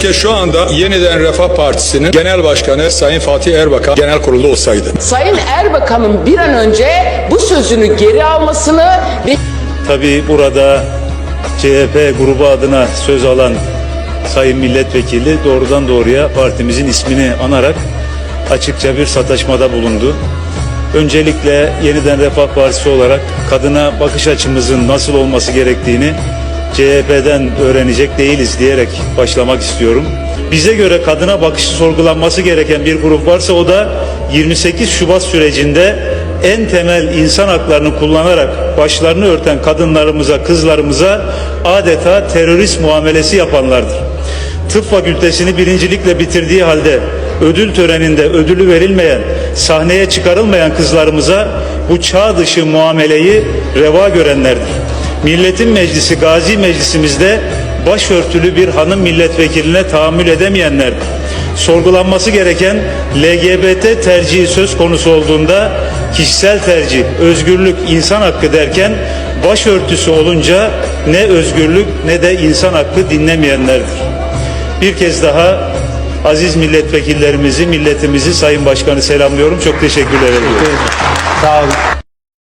Keşke şu anda yeniden Refah Partisi'nin genel başkanı Sayın Fatih Erbakan genel kurulda olsaydı. Sayın Erbakan'ın bir an önce bu sözünü geri almasını ve Tabii burada CHP grubu adına söz alan Sayın Milletvekili doğrudan doğruya partimizin ismini anarak açıkça bir sataşmada bulundu. Öncelikle yeniden Refah Partisi olarak kadına bakış açımızın nasıl olması gerektiğini CHP'den öğrenecek değiliz diyerek başlamak istiyorum. Bize göre kadına bakışı sorgulanması gereken bir grup varsa o da 28 Şubat sürecinde en temel insan haklarını kullanarak başlarını örten kadınlarımıza, kızlarımıza adeta terörist muamelesi yapanlardır. Tıp fakültesini birincilikle bitirdiği halde ödül töreninde ödülü verilmeyen, sahneye çıkarılmayan kızlarımıza bu çağ dışı muameleyi reva görenlerdir. Milletin Meclisi Gazi Meclisimizde başörtülü bir hanım milletvekiline tahammül edemeyenlerdir. Sorgulanması gereken LGBT tercihi söz konusu olduğunda kişisel tercih, özgürlük, insan hakkı derken başörtüsü olunca ne özgürlük ne de insan hakkı dinlemeyenlerdir. Bir kez daha aziz milletvekillerimizi, milletimizi, Sayın Başkanı selamlıyorum. Çok teşekkürler ediyorum. Sağ olun.